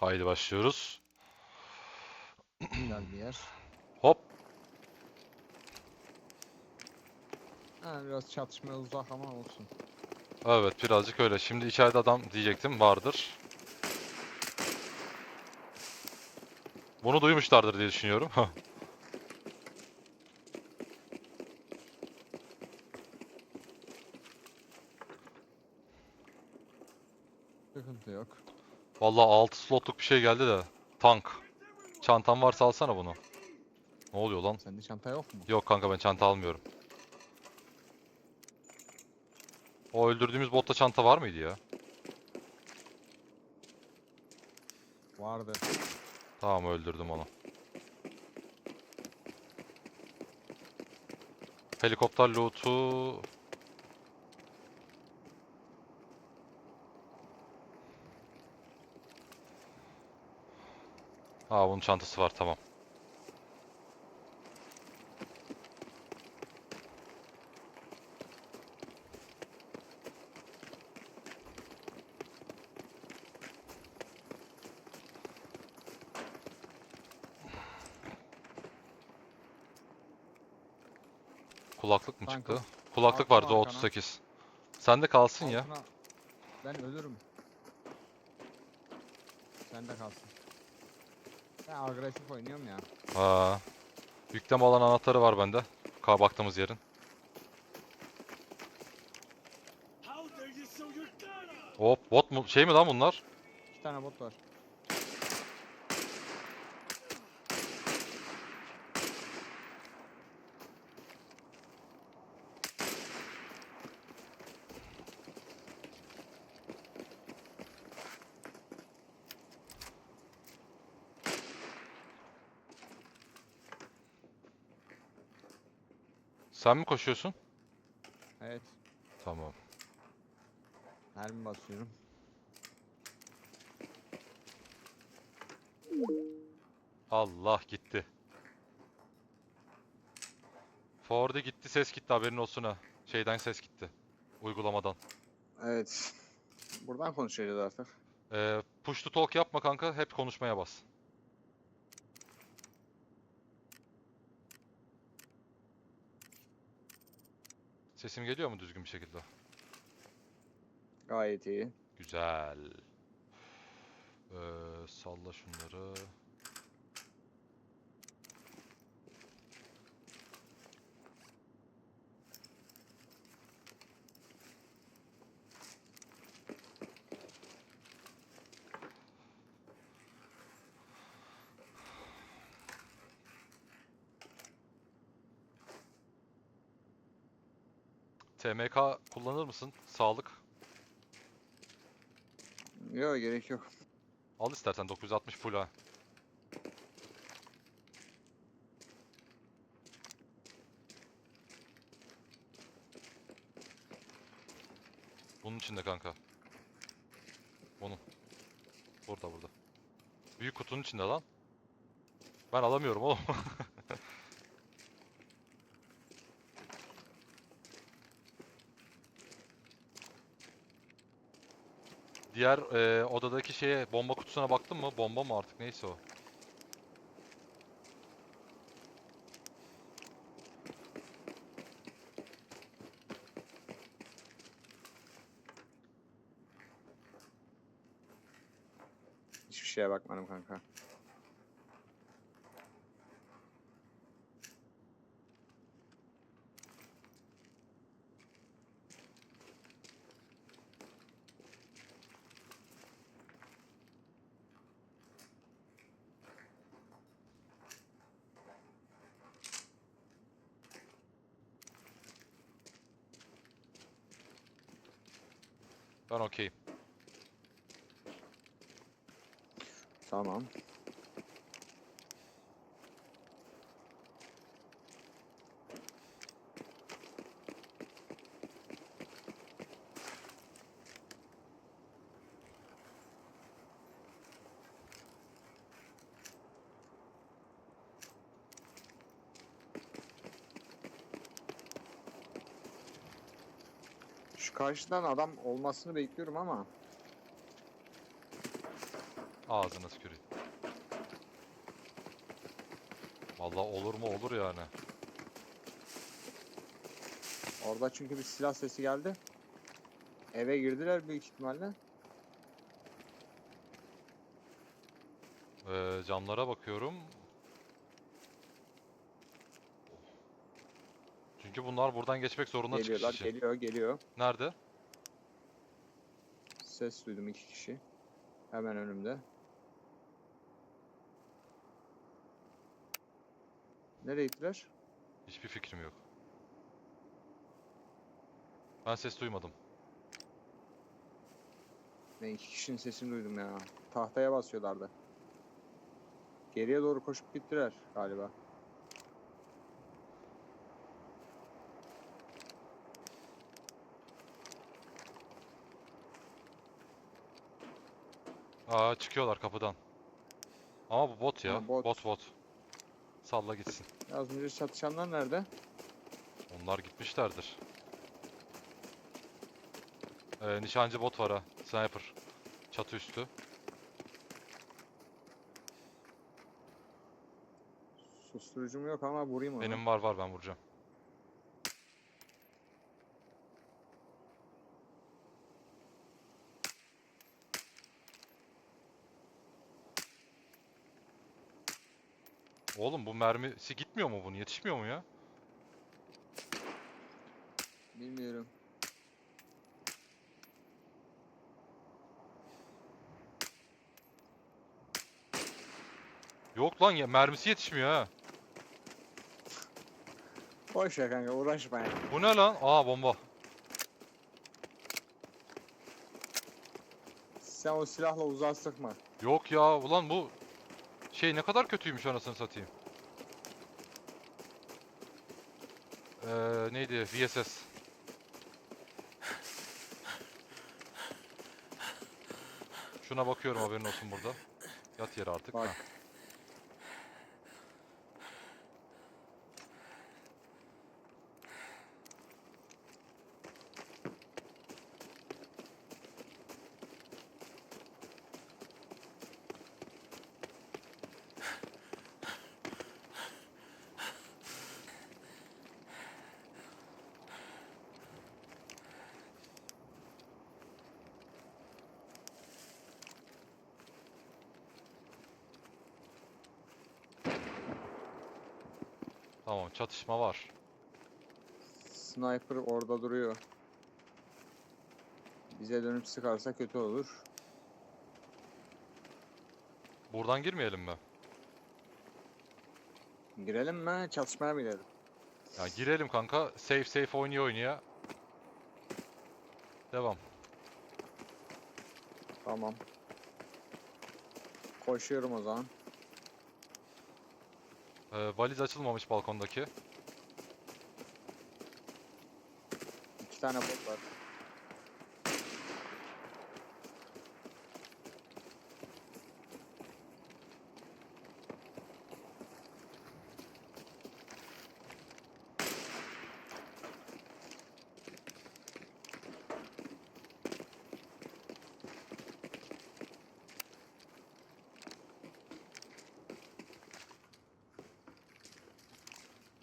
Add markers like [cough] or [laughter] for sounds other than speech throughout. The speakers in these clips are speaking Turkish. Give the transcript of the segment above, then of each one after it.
Haydi başlıyoruz. Güzel bir yer. Hop. Ha, biraz çatışmaya uzak ama olsun. Evet birazcık öyle. Şimdi içeride adam diyecektim vardır. Bunu duymuşlardır diye düşünüyorum. Sıkıntı yok. Vallahi 6 slotluk bir şey geldi de. Tank. Çantam varsa alsana bunu. Ne oluyor lan? Sende çanta yok mu? Yok kanka ben çanta almıyorum. O öldürdüğümüz botta çanta var mıydı ya? Vardı. Tamam öldürdüm onu. Helikopter loot'u Aa bunun çantası var tamam. Kulaklık mı Kanka, çıktı? Kulaklık vardı o arkana. 38. Sende kalsın ya. Altına- Ben ölürüm. Sende kalsın. Ben agresif oynuyorum ya. Ha. Yükleme alan anahtarı var bende. Ka baktığımız yerin. Hop bot mu? Şey mi lan bunlar? İki tane bot var. Sen mi koşuyorsun? Evet. Tamam. Mermi basıyorum. Allah gitti. Ford'e gitti ses gitti haberin olsun ha. Şeyden ses gitti. Uygulamadan. Evet. Buradan konuşacağız artık. Ee, push to talk yapma kanka hep konuşmaya bas. Sesim geliyor mu düzgün bir şekilde? Gayet iyi. Güzel. Ee, salla şunları. TMK kullanır mısın? Sağlık. Yok gerek yok. Al istersen 960 full ha. Bunun içinde kanka. Bunun. Burada burada. Büyük kutunun içinde lan. Ben alamıyorum oğlum. [laughs] Diğer eee, odadaki şeye bomba kutusuna baktın mı? Bomba mı artık neyse o. Hiçbir şeye bakmadım kanka. Ben okeyim. Tamam. Şu karşıdan adam olmasını bekliyorum ama Ağzına tüküreyim. Vallahi olur mu olur yani. Orada çünkü bir silah sesi geldi. Eve girdiler büyük ihtimalle. Ee, camlara bakıyorum. Çünkü bunlar buradan geçmek zorunda çıkış Geliyorlar, için. geliyor, geliyor. Nerede? Ses duydum iki kişi. Hemen önümde. Nereye gittiler? Hiçbir fikrim yok. Ben ses duymadım. Ben iki kişinin sesini duydum ya. Tahtaya basıyorlardı. Geriye doğru koşup gittiler galiba. Aa çıkıyorlar kapıdan. Ama bu bot ya. Ha, bot. Bot bot. Salla gitsin. Az önce çatışanlar nerede? Onlar gitmişlerdir. Ee, nişancı bot var ha. Sniper. Çatı üstü. Susturucum yok ama vurayım onu. Benim var var ben vuracağım. Oğlum bu mermisi gitmiyor mu bunun? Yetişmiyor mu ya? Bilmiyorum. Yok lan ya mermisi yetişmiyor ha. Boş ver kanka uğraşma ya. Bu ne lan? Aa bomba. Sen o silahla uzağa sıkma. Yok ya ulan bu şey ne kadar kötüymüş anasını satayım. Ee, neydi? VSS. Şuna bakıyorum haberin olsun burada. Yat yere artık. Bak. Ha. Tamam çatışma var. Sniper orada duruyor. Bize dönüp sıkarsa kötü olur. Buradan girmeyelim mi? Girelim mi? Çatışmaya mı girelim? Ya girelim kanka. Safe safe oynaya oynaya. Devam. Tamam. Koşuyorum o zaman. Ee, valiz açılmamış balkondaki. İki tane bot var.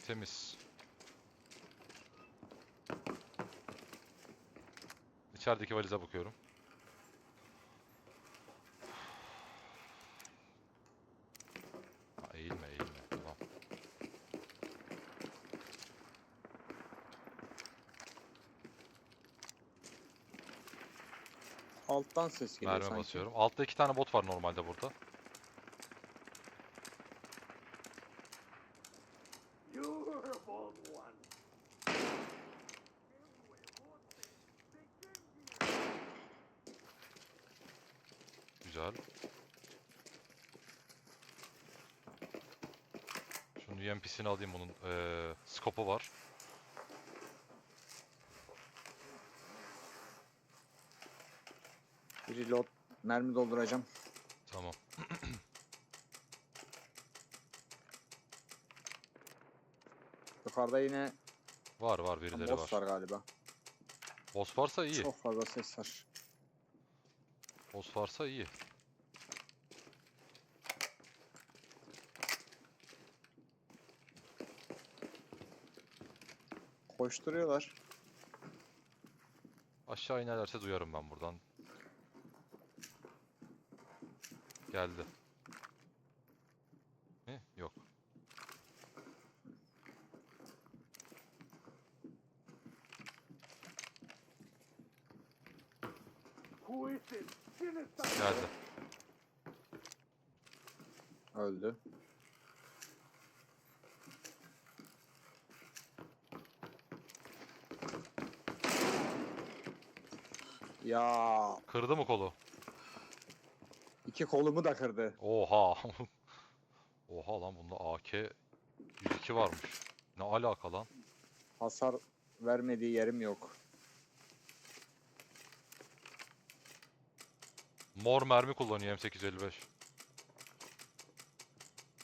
Temiz. İçerideki valize bakıyorum. Ha, eğilme eğilme. Tamam. Alttan ses geliyor Mermi sanki. basıyorum. Altta iki tane bot var normalde burada. Güzel. UMP'sini alayım bunun. Ee, skopu var. Reload mermi dolduracağım. Tamam. [clears throat] Yukarıda yine Var var birileri boss var. var galiba. Boss varsa iyi. Çok fazla ses var. Boss varsa iyi. Koşturuyorlar. Aşağı inerlerse duyarım ben buradan. Geldi. Ne? Yok. Geldi. Öldü. Ya Kırdı mı kolu? iki kolumu da kırdı. Oha. [laughs] Oha lan bunda AK 102 varmış. Ne alaka lan? Hasar vermediği yerim yok. Mor mermi kullanıyor M855.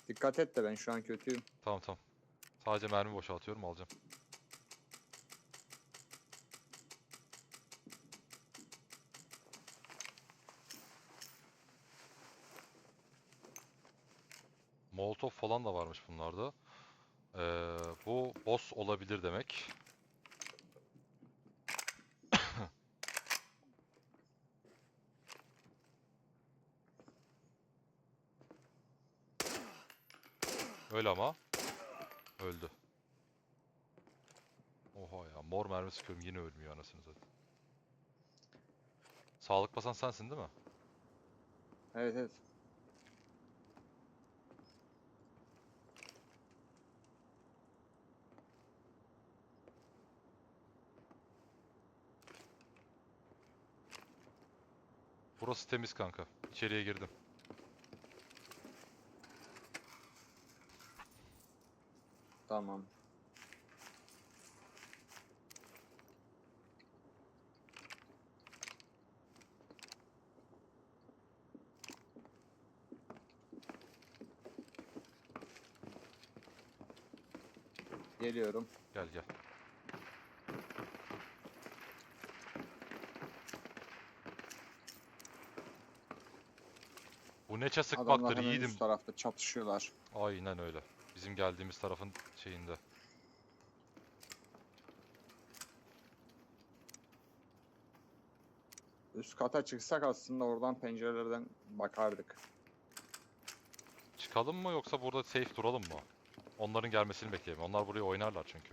Dikkat et de ben şu an kötüyüm. Tamam tamam. Sadece mermi boşaltıyorum alacağım. Molotov falan da varmış bunlarda. Ee, bu boss olabilir demek. [coughs] Öyle ama. Öldü. Oha ya mor mermi sıkıyorum yine ölmüyor anasını zaten. Sağlık basan sensin değil mi? Evet evet. Burası temiz kanka. İçeriye girdim. Tamam. Geliyorum. Gel gel. Bu neçe sıkmaktır Adamlar yiğidim. üst tarafta çatışıyorlar. Aynen öyle. Bizim geldiğimiz tarafın şeyinde. Üst kata çıksak aslında oradan pencerelerden bakardık. Çıkalım mı yoksa burada safe duralım mı? Onların gelmesini bekleyelim. Onlar buraya oynarlar çünkü.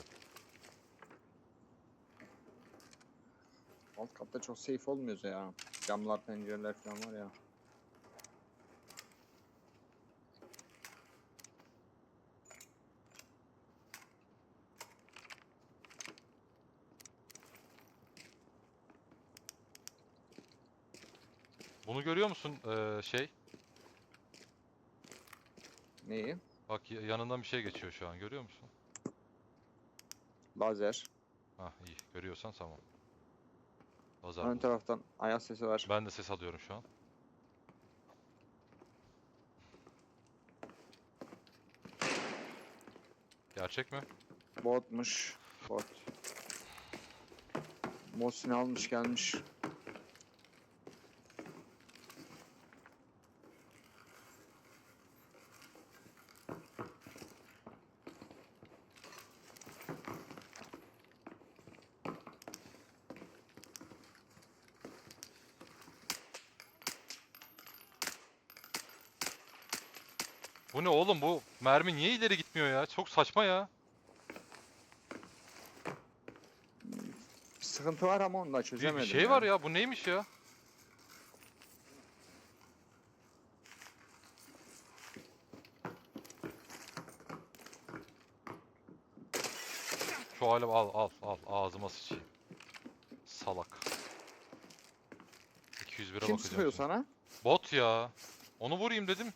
Alt katta çok safe olmuyoruz ya. Camlar, pencereler falan var ya. Bunu görüyor musun ee, şey? Neyi? Bak ya- yanından bir şey geçiyor şu an görüyor musun? Lazer. Hah iyi görüyorsan tamam. Lazer Ön buldum. taraftan ayak sesi var. Ben de ses alıyorum şu an. Gerçek mi? Botmuş. Bot. Mosin almış gelmiş. Bu ne oğlum bu mermi niye ileri gitmiyor ya? Çok saçma ya. Bir sıkıntı var ama onu da Bir, çözemedim. bir şey var ya bu neymiş ya? Şu hale al al al ağzıma sıçayım. Salak. 201'e Kim bakacağım. sıkıyor şimdi. sana? Bot ya. Onu vurayım dedim.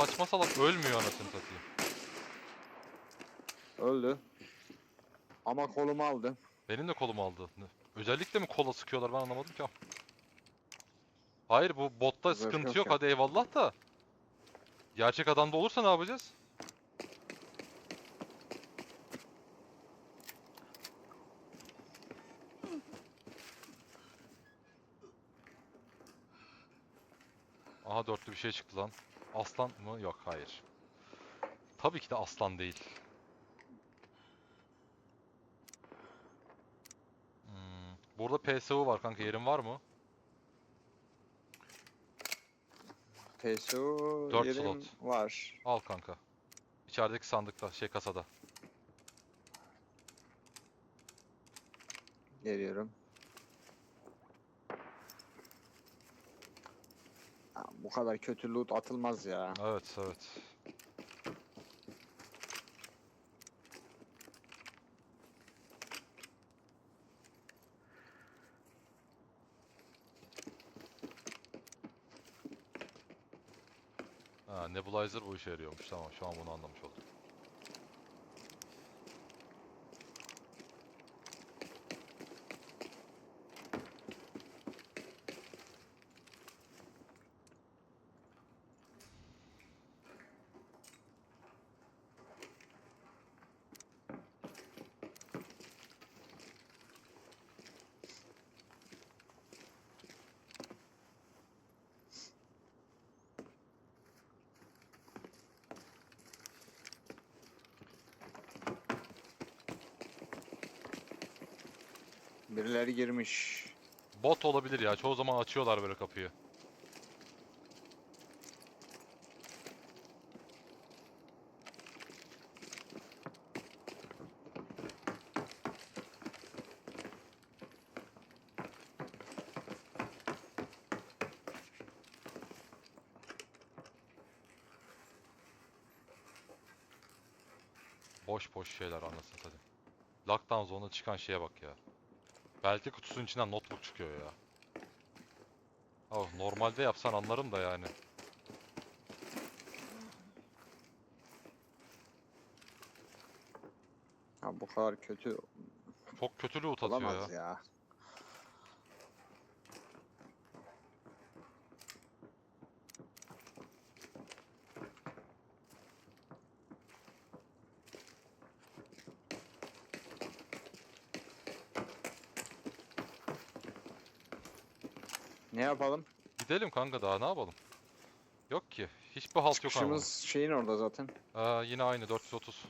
Saçma salak ölmüyor anasını satayım. Öldü. Ama kolumu aldı. Benim de kolumu aldı. Özellikle mi kola sıkıyorlar ben anlamadım ki. Hayır bu botta Zırh sıkıntı yok yok ya. hadi eyvallah da. Gerçek adamda olursa ne yapacağız? Aha dörtlü bir şey çıktı lan. Aslan mı? Yok hayır. Tabii ki de aslan değil. Hmm. Burada PSU var kanka yerin var mı? PSU Dört yerim slot. var. Al kanka. İçerideki sandıkta şey kasada. Geliyorum. Bu kadar kötü loot atılmaz ya. Evet evet. Ha, Nebulizer bu işe yarıyormuş. Tamam şu an bunu anlamış oldum. Birileri girmiş. Bot olabilir ya. Çoğu zaman açıyorlar böyle kapıyı. Boş boş şeyler anasını satayım. Lockdown zone'da çıkan şeye bak ya. Belki kutusunun içinden notebook çıkıyor ya. Oh, normalde yapsan anlarım da yani. Ha bu kadar kötü Çok kötü loot atıyor ya. olamaz ya yapalım? Gidelim kanka daha ne yapalım? Yok ki. Hiçbir halt yok ama. Çıkışımız şeyin orada zaten. Aa, yine aynı 430.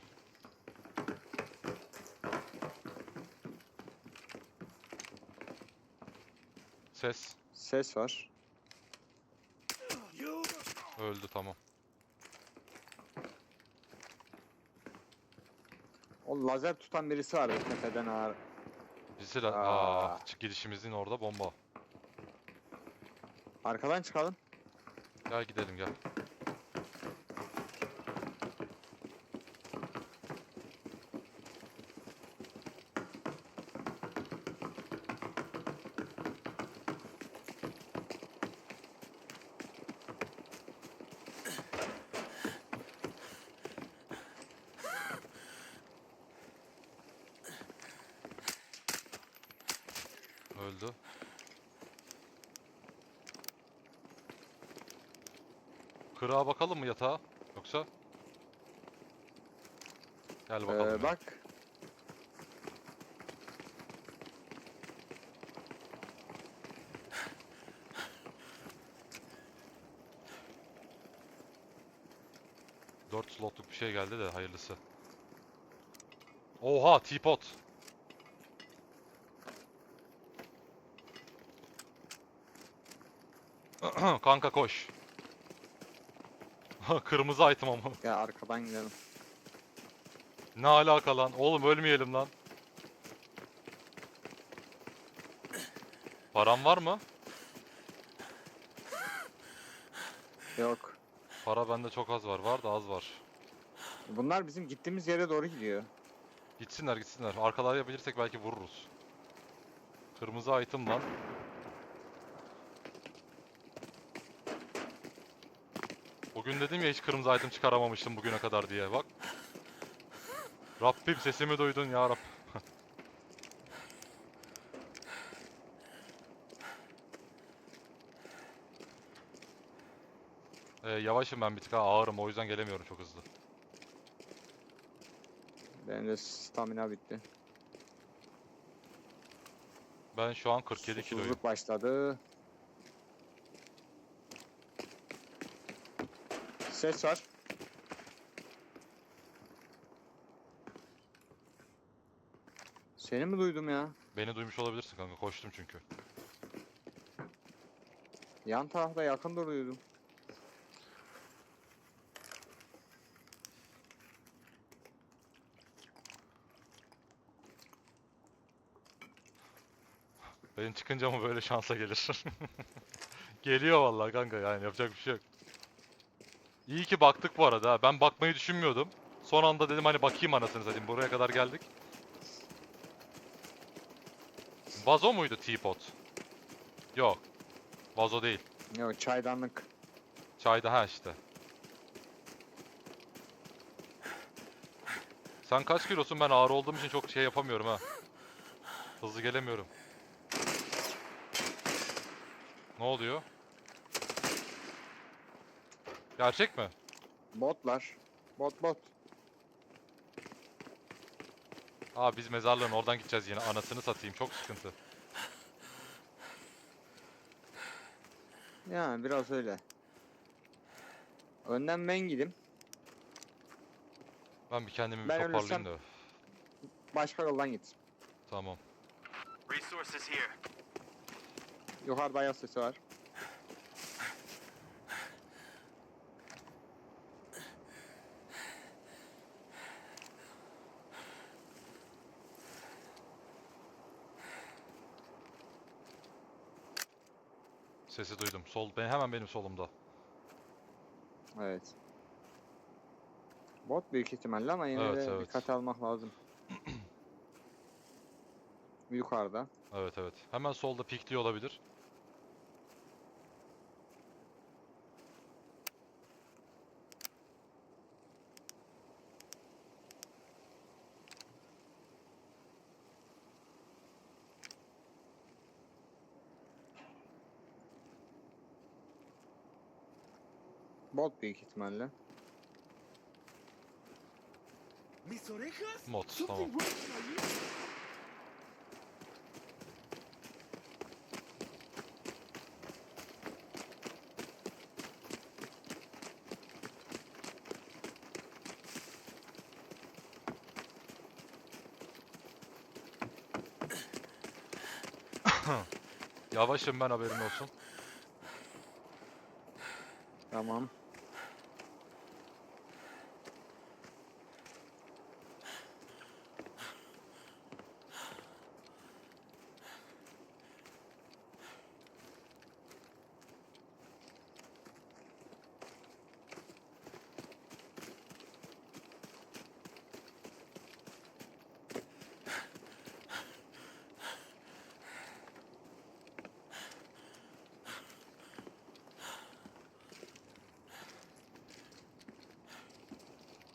Ses. Ses var. Öldü tamam. O lazer tutan birisi vardı tepeden ağır. Bizi la... Aa. Aa, çık girişimizin orada bomba. Arkadan çıkalım. Gel gidelim gel. Öldü. Kırağa bakalım mı yatağa? Yoksa? Gel bakalım. Ee, ya. bak. Dört slotluk bir şey geldi de hayırlısı. Oha teapot. [clears throat] Kanka koş. Kırmızı item ama. Ya arkadan gidelim. Ne alaka lan? Oğlum ölmeyelim lan. Param var mı? Yok. Para bende çok az var. Var da az var. Bunlar bizim gittiğimiz yere doğru gidiyor. Gitsinler gitsinler. Arkalar yapabilirsek belki vururuz. Kırmızı item lan. Bugün dedim ya hiç kırmızı item çıkaramamıştım bugüne kadar diye. Bak. Rabbim sesimi duydun ya Rab. [laughs] Ee, yavaşım ben bir tık ha, ağırım o yüzden gelemiyorum çok hızlı. Benim de stamina bitti. Ben şu an 47 kiloyum. Susuzluk başladı. Ses var. Seni mi duydum ya? Beni duymuş olabilirsin kanka. Koştum çünkü. Yan tarafta yakındır duydum. Benim çıkınca mı böyle şansa gelir? [laughs] Geliyor vallahi kanka yani yapacak bir şey yok. İyi ki baktık bu arada. Ben bakmayı düşünmüyordum. Son anda dedim hani bakayım anasını satayım. Buraya kadar geldik. Vazo muydu teapot? Yok. Vazo değil. Yok çaydanlık. Çayda ha işte. Sen kaç kilosun? Ben ağır olduğum için çok şey yapamıyorum ha. Hızlı gelemiyorum. Ne oluyor? Gerçek mi? Botlar. Bot bot. Aa biz mezarlığın oradan gideceğiz yine. Anasını satayım. Çok sıkıntı. Yani biraz öyle. Önden ben gideyim. Ben bir kendimi bir Ben toparlayayım ölürsem- da. Başka yoldan git. Tamam. Resources here. Yukarıda ayak sesi var. Sesi duydum. Sol, ben hemen benim solumda. Evet. Bot büyük ihtimalle ama yine Evet, de evet. dikkate almak lazım. [clears throat] Yukarıda. Evet evet. Hemen solda pikliyor olabilir. Bot büyük ihtimalle. Mod tamam. [coughs] Yavaşım ben haberin olsun. Tamam.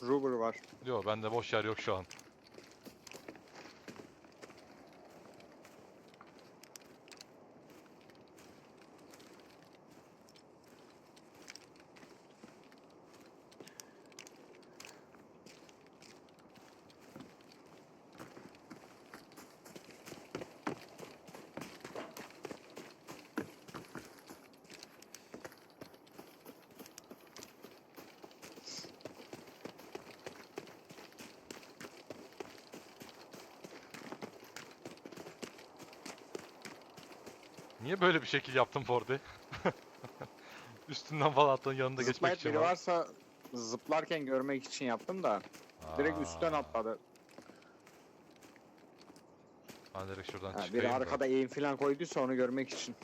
Ruber var. Yok bende boş yer yok şu an. Niye böyle bir şekil yaptın Ford'e? [laughs] Üstünden falan attın yanında geçmek Zıplayıp için. biri var. varsa zıplarken görmek için yaptım da. Direkt üstten atladı. Ben direkt şuradan Ha, çıkayım biri da. arkada eğim falan koyduysa onu görmek için.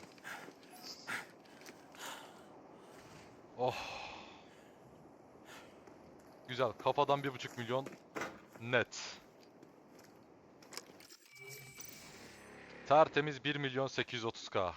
Oh. Güzel. Kafadan bir buçuk milyon net. Tertemiz 1 milyon 830k.